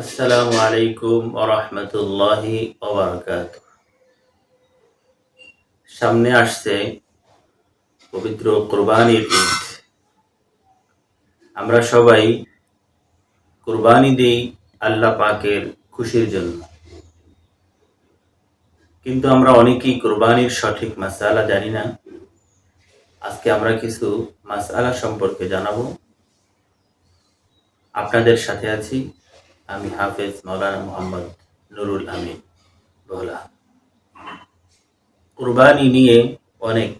আসসালামু আলাইকুম ওরহমতুল্লাহি সামনে আসছে পবিত্র কোরবানির ঈদ। আমরা সবাই কোরবানি দিই আল্লাহ পাকের খুশির জন্য। কিন্তু আমরা অনেকেই কোরবানির সঠিক মাসালা জানি না। আজকে আমরা কিছু মাসালা সম্পর্কে জানাব। আপনাদের সাথে আছি আমি হাফেজ মৌলানা মোহাম্মদ নুরুল আমিন ভোলা কুরবানি নিয়ে অনেক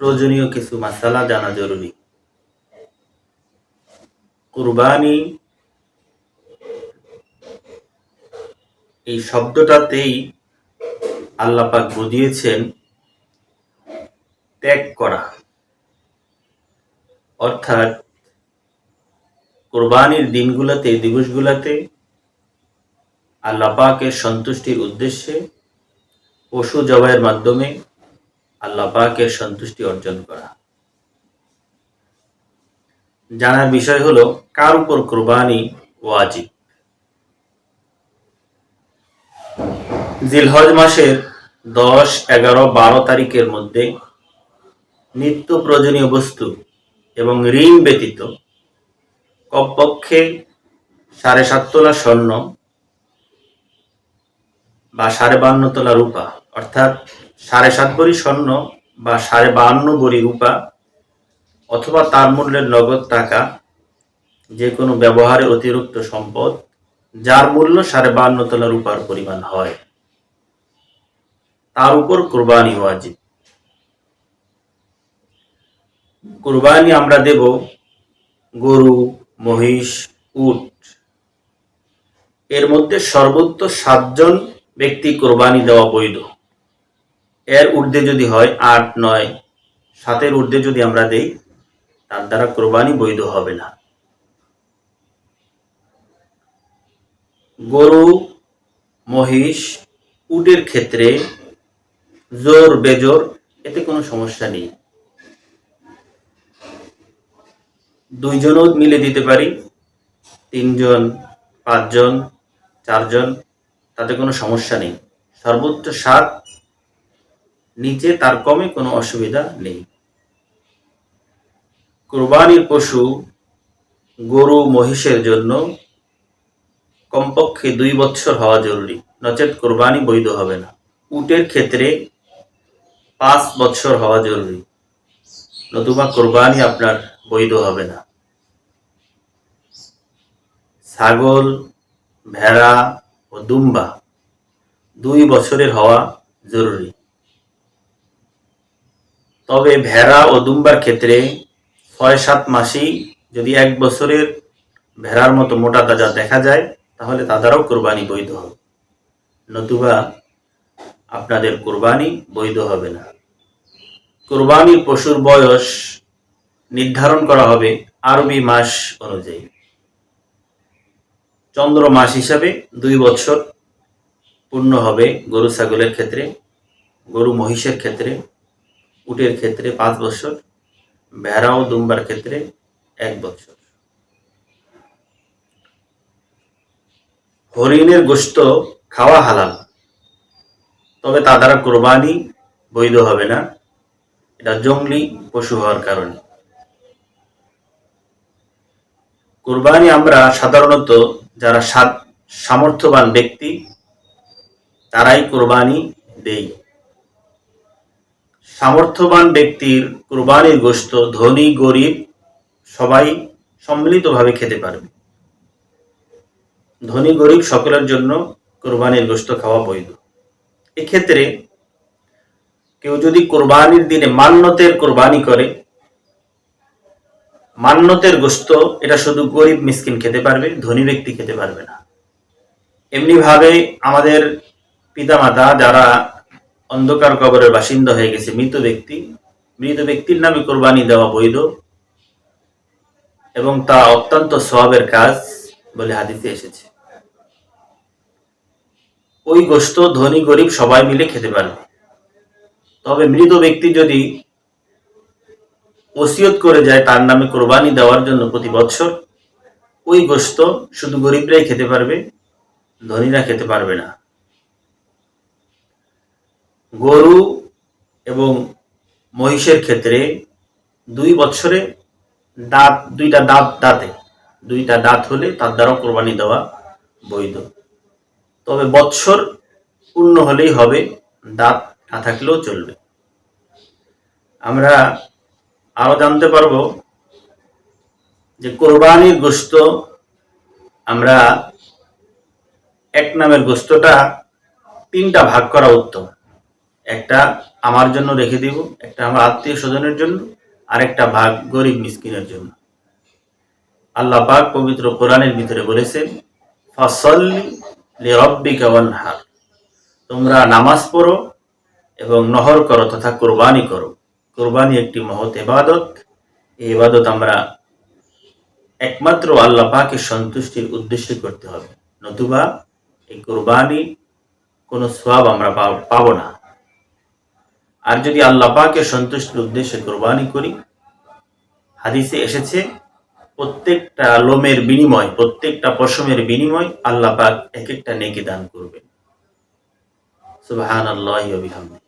প্রয়োজনীয় কিছু মাসালা জানা জরুরি। কুরবানি এই শব্দটাতেই আল্লাপাক বুঝিয়েছেন, ত্যাগ করা। অর্থাৎ কোরবানির দিনগুলোতে, দিবসগুলোতে আল্লাহ পাকের সন্তুষ্টির উদ্দেশ্যে পশু জবাইয়ের মাধ্যমে আল্লাহ পাকের সন্তুষ্টি অর্জন করা। জানার বিষয় হলো, কার উপর কোরবানি ওয়াজিব? জিলহজ মাসের দশ, এগারো, বারো তারিখের মধ্যে নিত্য প্রয়োজনীয় বস্তু এবং ঋণ ব্যতীত কমপক্ষে সাড়ে সাত তোলা স্বর্ণ বা সাড়ে বান্ন তোলা রূপা, অর্থাৎ সাড়ে সাত বড়ি স্বর্ণ বা সাড়ে বান্ন বড়ি রূপা অথবা তার মূল্যের নগদ টাকা, যে কোনো ব্যবহারে অতিরিক্ত সম্পদ, যার মূল্য সাড়ে বান্ন তোলা রূপার পরিমাণ হয়। তার উপর কোরবানি ওয়াজিব। কোরবানি আমরা দেব গরু মহিষ, উট। এর মধ্যে সর্বোচ্চ সাতজন ব্যক্তি কোরবানি দেওয়া বৈধ। এর ঊর্ধ্বে যদি হয় আট, নয়, সাতের ঊর্ধ্বে যদি আমরা দেই, তার দ্বারা কোরবানি বৈধ হবে না। গরু, মহিষ, উটের ক্ষেত্রে জোর, বেজোর, এতে কোনো সমস্যা নেই। দুইজনও মিলে দিতে পারি। তিনজন, পাঁচজন, চারজন, তাতে কোনো সমস্যা নেই। সর্বোচ্চ সাত, নিচে তার কমে কোনো অসুবিধা নেই। কোরবানির পশু, গরু, মহিষের জন্য কমপক্ষে দুই বছর হওয়া জরুরি। নচেত কোরবানি বৈধ হবে না। উটের ক্ষেত্রে পাঁচ বছর হওয়া জরুরি। নতুবা কোরবানি আপনার বৈধ হবে না। ছাগল, ভেড়া ও দুম্বা দুই বছরের হওয়া জরুরি। তবে ভেড়া ও দুম্বার ক্ষেত্রে ছয় সাত মাসেই যদি এক বছরের ভেড়ার মতো মোটা তাজা দেখা যায়, তাহলে তাদেরও কোরবানি বৈধ হবে। নতুবা আপনাদের কোরবানি বৈধ হবে না। কোরবানির পশুর বয়স নির্ধারণ করা হবে আরবি মাস অনুযায়ী। চন্দ্র মাস হিসাবে দুই বছর পূর্ণ হবে গরু ছাগলের ক্ষেত্রে, গরু মহিষের ক্ষেত্রে, উটের ক্ষেত্রে পাঁচ বছর, ভেড়া ও দুম্বার ক্ষেত্রে এক বছর। হরিণের গোস্ত খাওয়া হালাল, তবে তা দ্বারা কোরবানি বৈধ হবে না। এটা জঙ্গলি পশু হওয়ার কারণে। কোরবানি আমরা সাধারণত যারা সামর্থ্যবান ব্যক্তি, তারাই কোরবানি দেই। সামর্থ্যবান ব্যক্তির কোরবানির গোস্ত ধনী, গরিব সবাই সম্মিলিতভাবে খেতে পারবে। ধনী, গরিব সকলের জন্য কোরবানির গোস্ত খাওয়া বৈধ। এক্ষেত্রে কেউ যদি কোরবানির দিনে মান্যতের কোরবানি করে মান্যতের গোস্ত, এটা শুধু গরিব মিসকিন খেতে পারবে, ধনী ব্যক্তি খেতে পারবে না। এমনিভাবে আমাদের পিতামাতা যারা অন্ধকার কবরের বাসিন্দা হয়ে গেছে, মৃত ব্যক্তি, মৃত ব্যক্তির নামে কোরবানি দেওয়া বৈধ এবং তা অত্যন্ত সবের কাজ বলে হাদিসে এসেছে। ওই গোস্ত ধনী গরিব সবাই মিলে খেতে পারবে। তবে মৃত ব্যক্তি যদি ওসিয়ত করে যায় তার নামে কোরবানি দেওয়ার জন্য প্রতি বছর ওই গোস্ত শুধু গরিবরাই খেতে পারবে, ধনীরা খেতে পারবে না। গরু এবং মহিষের ক্ষেত্রে দুই বছরে দাঁত, দুইটা দাঁত দাঁতে, দুইটা দাঁত হলে তার দ্বারা কোরবানি দেওয়া বৈধ। তবে বৎসর পূর্ণ হলেই হবে, দাঁত না থাকলেও চলবে। আমরা আরও জানতে পারব যে কোরবানির গোস্ত আমরা এক নামের গোস্তটা তিনটা ভাগ করা উত্তম। একটা আমার জন্য রেখে দিব, একটা আমার আত্মীয় স্বজনের জন্য আর একটা ভাগ গরিব মিসকিনের জন্য। আল্লাহ পাক পবিত্র কোরআনের ভিতরে বলেছেন তোমরা নামাজ পড়ো এবং নহর করো তথা কোরবানি করো। কোরবানি একটি মহৎ এবাদত এই এবাদত আমরা একমাত্র আল্লাহ পাকের সন্তুষ্টির উদ্দেশ্যে করতে হবে। নতুবা এই কোরবানি কোনো সওয়াব আমরা পাবো না। আর যদি আল্লাহ পাকের সন্তুষ্টির উদ্দেশ্যে কোরবানি করি, হাদিসে এসেছে, প্রত্যেকটা লোমের বিনিময়, প্রত্যেকটা পশমের বিনিময় আল্লাহ পাক এক একটা নেকি দান করবেন। ওয়া বিহামদিহি।